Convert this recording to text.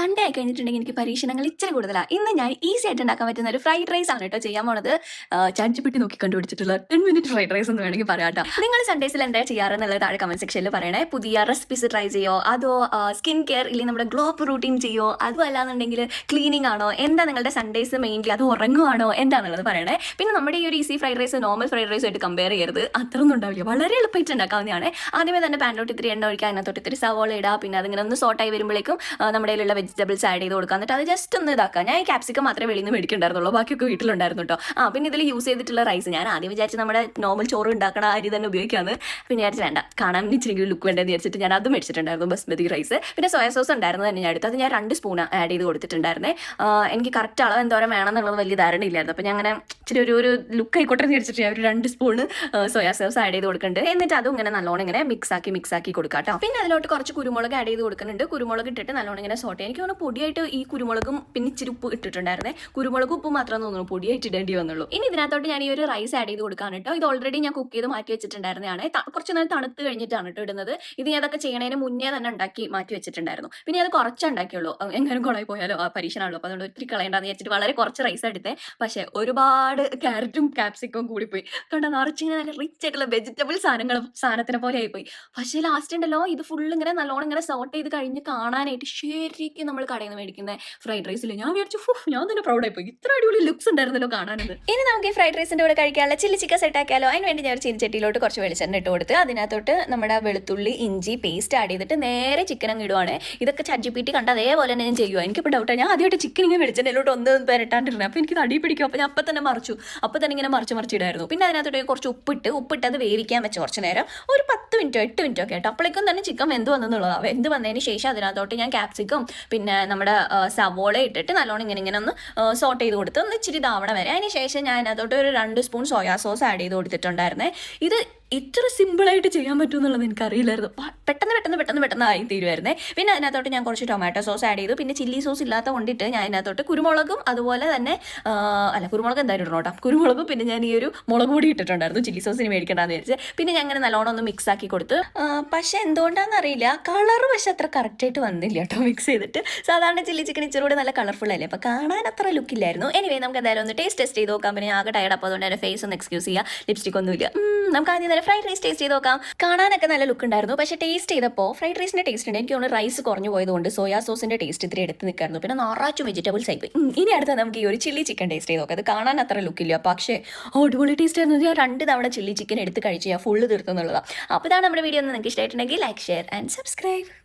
Sunday ആയി കഴിഞ്ഞിട്ടുണ്ടെങ്കിൽ എനിക്ക് പരീക്ഷണങ്ങൾ ഇച്ചിരി കൂടുതലാണ് ഇന്ന് ഞാൻ ഈസി ആയിട്ട് ഉണ്ടാക്കാൻ പറ്റുന്ന ഒരു ഫ്രൈഡ് റൈസ് ആണ് കേട്ടോ ചെയ്യാൻ പോണത്. ചാഞ്ചിപ്പിട്ടി നോക്കി കണ്ടുപിടിച്ചിട്ടുള്ള ടെൻ മിനിറ്റ് ഫ്രൈഡ് റൈസ് എന്ന് വേണമെങ്കിൽ പറയാം കേട്ടോ. നിങ്ങൾ സൺഡേസിൽ എന്താ ചെയ്യാറെന്നുള്ളത് താഴെ കമന്റ് സെക്ഷനിൽ പറയണേ. പുതിയ റെസിപ്പീസ് ട്രൈ ചെയ്യോ? അതോ സ്കിൻ കെയർ ഇല്ലെങ്കിൽ നമ്മുടെ ഗ്ലോ റൂട്ടീൻ ചെയ്യോ? അതും അല്ലാന്നുണ്ടെങ്കിൽ ക്ലീനിങ് ആണോ? എന്താ നിങ്ങളുടെ സൺഡേസ് മെയിൻലി അത് ഉറങ്ങുവാണോ? എന്താണെന്നുള്ളത് പറയണേ. പിന്നെ നമ്മുടെ ഈ ഒരു easy fried rice normal fried rice ആയിട്ട് കമ്പയർ ചെയ്യരുത്. അത്രയൊന്നും ഉണ്ടാവില്ല. വളരെ എളുപ്പമായിട്ട് ഉണ്ടാക്കാവുന്നതാണ്. ആദ്യമേ തന്നെ പാനിലോട്ട് ഇത്തിരി എണ്ണ ഒഴിക്കുക. അതിനകത്തോട്ട് ഇത്തിരി സവോള ഇടുക. പിന്നെ അതിങ്ങനെ ഒന്ന് സോട്ടായി വരുമ്പോഴേക്കും നമ്മുടെ കയ്യിലുള്ള വെജിറ്റബിൾസ് ആഡ് ചെയ്ത് കൊടുക്കുക എന്നിട്ട് അത് ജസ്റ്റ് ഒന്ന് ഇതാക്കുക ഞാൻ ഈ ക്യാപ്സിക്കം മാത്രമേ വെളിയിൽ നിന്ന് മേടിക്കണ്ടായിരുന്നുള്ളൂ. ബാക്കിയൊക്കെ വീട്ടിലുണ്ടായിരുന്നു കേട്ടോ ആ പിന്നെ ഇതിൽ യൂസ് ചെയ്തിട്ടുള്ള റൈസ് ഞാൻ ആദ്യം വിചാരിച്ച് നമ്മുടെ നോർമൽ ചോറ് ഉണ്ടാക്കണ അരി തന്നെ ഉപയോഗിക്കാമെന്ന് പിന്നെ വിചാരിച്ചു വേണ്ട കാണാൻ ഇച്ചിരി ലുക്ക് വേണ്ടെന്ന് വിചാരിച്ചിട്ട് ഞാൻ അത് മേടിച്ചിട്ടുണ്ടായിരുന്നു ബസ്മതി റൈസ് പിന്നെ സോയ സോസ് ഉണ്ടായിരുന്നു തന്നെ ഞാൻ എടുത്ത്. അത് ഞാൻ രണ്ട് സ്പൂൺ ആഡ് ചെയ്ത് കൊടുത്തിട്ടുണ്ടായിരുന്നേ. എനിക്ക് കറക്റ്റ് അളവ് എന്തോരം വേണം എന്നുള്ളത് വലിയ ധാരണയില്ലായിരുന്നു. അപ്പോൾ ഞാൻ അങ്ങനെ ഇച്ചിരി ഒരു ഒരു ലുക്ക് ആയിക്കോട്ടെ എന്ന് വിചാരിച്ചിട്ട് ഞാൻ ഒരു രണ്ട് സ്പൂൺ സോയാ സോസ് ആഡ് ചെയ്ത് കൊടുക്കുന്നുണ്ട് എന്നിട്ട് അതും ഇങ്ങനെ നല്ലോണം ഇങ്ങനെ മിക്സ് ആക്കി മിക്സ് ആക്കി കൊടുക്കാം കേട്ടോ പിന്നെ അതിലോട്ട് കുറച്ച് കുരുമുളക് ആഡ് ചെയ്ത് കൊടുക്കുന്നുണ്ട്. കുരുമുളക് ഇട്ടിട്ട് നല്ലോണം ഇങ്ങനെ സോട്ട് എനിക്ക് തോന്നുന്നു പൊടിയായിട്ട് ഈ കുരുമുളകും പിന്നെ ഇച്ചിരി ഉപ്പ് ഇട്ടിട്ടുണ്ടായിരുന്നേ. കുരുമുളകും ഉപ്പ് മാത്രമേ തോന്നുന്നു പൊടിയായിട്ട് ഇടേണ്ടി വന്നുള്ളൂ. ഇനി ഇതിനകത്തോട്ട് ഞാൻ ഈ ഒരു റൈസ് ആഡ് ചെയ്ത് കൊടുക്കാൻ കേട്ടോ. ഇത് ഓൾറെഡി ഞാൻ കുക്ക് ചെയ്ത് മാറ്റി വെച്ചിട്ടുണ്ടായിരുന്നതാണ്. കുറച്ച് നേരം തണുത്ത് കഴിഞ്ഞിട്ടാണ് കേട്ടോ ഇടുന്നത്. ഞാൻ അതൊക്കെ ചെയ്യണതിന് മുന്നേ തന്നെ ഉണ്ടാക്കി മാറ്റി വെച്ചിട്ടുണ്ടായിരുന്നു. പിന്നെ അത് കുറച്ച് ഉണ്ടാക്കിയുള്ളൂ. അഹ് എങ്ങാനും കുളമായി പോയാലോ? ആ പരീക്ഷണമാണല്ലോ. അപ്പോൾ അതുകൊണ്ട് ഒത്തിരി കളയണ്ടെന്ന് വിചാരിച്ചിട്ട് വളരെ കുറച്ച് റൈസ് എടുത്തേ. പക്ഷേ ഒരുപാട് ക്യാരറ്റും ക്യാപ്സിക്കും കൂടിപ്പോയി. കണ്ടോ? നിറച്ചിങ്ങനെ നല്ല റിച്ച് ആയിട്ടുള്ള വെജിറ്റബിൾ സാധനങ്ങൾ സാധനത്തിനെ പോലെ ആയിപ്പോയി. പക്ഷേ ലാസ്റ്റ് ഉണ്ടല്ലോ ഇത് ഫുൾ ഇങ്ങനെ നല്ലോണം ഇങ്ങനെ സോർട്ട് ചെയ്ത് കഴിഞ്ഞ് കാണാനായിട്ട് ശരിക്കും നമ്മൾ കടയിൽ നിന്ന് മേടിക്കുന്ന? ഫ്രൈഡ് റൈസിൽ ഞാൻ വിചാരിച്ചു "ഫു, ഞാൻ തന്നെ പ്രൗഡായി പോയി ഇത്ര അടിപൊളി ലുക്സ് ഉണ്ടായിരുന്നല്ലോ കാണാനത്. ഇനി നമുക്ക് ഈ ഫ്രൈഡ് റൈസിന്റെ കൂടെ കഴിക്കാനുള്ള ചില്ലി ചിക്കൻ സെറ്റ് ആക്കിയാലോ? അതിന് വേണ്ടി ഞാൻ ഒരു ചീനിച്ചട്ടിയിലോട്ട് കുറച്ച് വെളിച്ചെണ്ണ ഇട്ട് കൊടുത്ത് അതിനകത്തോട്ട് നമ്മുടെ വെളുത്തുള്ളി ഇഞ്ചി പേസ്റ്റ് ആഡ് ചെയ്തിട്ട് നേരെ ചിക്കൻ അങ്ങ് ഇടുവാണ്. ഇതൊക്കെ ചജ്ജിപ്പീട്ടി കണ്ട അതേപോലെ തന്നെ ഞാൻ ചെയ്യുക എനിക്കിപ്പോൾ ഡൗട്ടാണ് ഞാൻ ആദ്യമായിട്ട് ചിക്കൻ ഇങ്ങനെ വെളിച്ചെണ്ണയിലോട്ട് ഒന്ന് പെരട്ടാണ്ടിരുന്നത് അപ്പോൾ എനിക്ക് അടി പിടിക്കും. അപ്പോൾ ഞാൻ അപ്പം തന്നെ മറിച്ചു. അപ്പോൾ തന്നെ ഇങ്ങനെ മറിച്ച് മറിച്ചിടായിരുന്നു പിന്നെ അതിനകത്തോട്ട് കുറച്ച് ഉപ്പിട്ട് ഉപ്പിട്ട് അത് വേവിക്കാൻ വെച്ച് കുറച്ച് നേരം. ഒരു പത്ത് മിനിറ്റോ എട്ട് മിനിറ്റോ ഒക്കെ ആയിട്ട്. അപ്പോഴേക്കും തന്നെ ചിക്കൻ വെന്ത് വന്നെന്നുള്ളതാണ് വെന്ത് വന്നതിന് ശേഷം അതിനകത്തോട്ട് ഞാൻ ക്യാപ്സിക്കും പിന്നെ നമ്മുടെ സവോള ഇട്ടിട്ട് നല്ലോണം ഇങ്ങനെ ഇങ്ങനെ ഒന്ന് സോട്ട് ചെയ്ത് കൊടുത്ത് ഒന്ന് ഇച്ചിരി ഇതാവണം വരെ. അതിന് ശേഷം ഞാൻ അതോട്ട് ഒരു രണ്ട് സ്പൂൺ സോയാ സോസ് ആഡ് ചെയ്ത് കൊടുത്തിട്ടുണ്ടായിരുന്നേ. ഇത് ഇത്ര സിമ്പിളായിട്ട് ചെയ്യാൻ പറ്റുമെന്നുള്ളത് എനിക്കറിയില്ലായിരുന്നു. അറിയില്ലായിരുന്നു പെട്ടെന്ന് പെട്ടെന്ന് പെട്ടെന്ന് പെട്ടെന്ന് ആയി തീരുമായിരുന്നേ പിന്നെ അതിനകത്തോട്ട് ഞാൻ കുറച്ച് ടൊമാറ്റോ സോസ് ആഡ് ചെയ്തു. പിന്നെ ചില്ലി സോസ് ഇല്ലാത്ത കൊണ്ടിട്ട് ഞാൻ അതിനകത്തോട്ട് കുരുമുളകും അതുപോലെ തന്നെ അല്ല കുരുമുളക് എന്തായാലും ഇടണം കേട്ടോ. കുരുമുളകും പിന്നെ ഞാൻ ഈ ഒരു മുളക് പൊടി ഇട്ടിട്ടുണ്ടായിരുന്നു. ചില്ലി സോസിന് മേടിക്കണ്ടെന്ന് വിചാരിച്ച്. പിന്നെ ഞാൻ അങ്ങനെ നല്ലോണം ഒന്ന് മിക്സ് ആക്കി കൊടുത്ത് പക്ഷെ എന്തുകൊണ്ടാണെന്ന് അറിയില്ല. കളർ പക്ഷെ അത്ര കറക്റ്റായിട്ട് വന്നില്ല കേട്ടോ മിക്സ് ചെയ്തിട്ട്. സാധാരണ ചില്ലി ചിക്കൻ ഇച്ചിരി കൂടെ നല്ല കളർഫുൾ അല്ലേ? അപ്പോൾ കാണാൻ അത്ര ലുക്കില്ലായിരുന്നു എനിവേ നമുക്ക് എന്തായാലും ഒന്ന് ടേസ്റ്റ് ടെസ്റ്റ് ചെയ്ത് നോക്കാം. പിന്നെ ആകെ ടയർഡ് അപ്പോൾ അതുകൊണ്ട് എന്റെ ഫേസ് ഒന്ന് എക്സ്ക്യൂസ് ചെയ്യുക ലിപ്സ്റ്റിക് ഒന്നുമില്ല. നമുക്ക് ആദ്യം തന്നെ ഫ്രൈഡ് റൈസ് ടേസ്റ്റ് ചെയ്ത് നോക്കാം. കാണാനൊക്കെ നല്ല ലുക്ക് ഉണ്ടായിരുന്നു. പക്ഷേ ടേസ്റ്റ് ചെയ്തപ്പോൾ ഫ്രൈഡ് റൈസിന്റെ ടേസ്റ്റ് ഉണ്ട്. എനിക്ക് തോന്നുന്നു റൈസ് കുറഞ്ഞു പോയതുകൊണ്ട് സോയാ സോസിന്റെ ടേസ്റ്റ് ഇത്തിരി എടുത്ത് നിൽക്കായിരുന്നു. പിന്നെ നിറച്ചും വെജിറ്റബിൾസ് ഉം, ഇനി അടുത്ത നമുക്ക് ഈ ഒരു ചില്ലി ചിക്കൻ ടേസ്റ്റ് ചെയ്ത് നോക്കാം. അത് കാണാൻ അത്ര ലുക്കില്ല പക്ഷേ അടിപൊളി ടേസ്റ്റ് ആയിരുന്നു. ഞാൻ രണ്ട് തവണ ചില്ലി ചിക്കൻ എടുത്ത് കഴിച്ച്. ഞാൻ ഫുള്ള് തീർത്തു എന്നുള്ളതാണ് അപ്പോൾ ഇതാണ് നമ്മുടെ വീഡിയോ ഒന്ന് നിങ്ങൾക്ക് ഇഷ്ടമായിട്ടുണ്ടെങ്കിൽ ലൈക്ക് ഷെയർ ആൻഡ് സബ്സ്ക്രൈബ്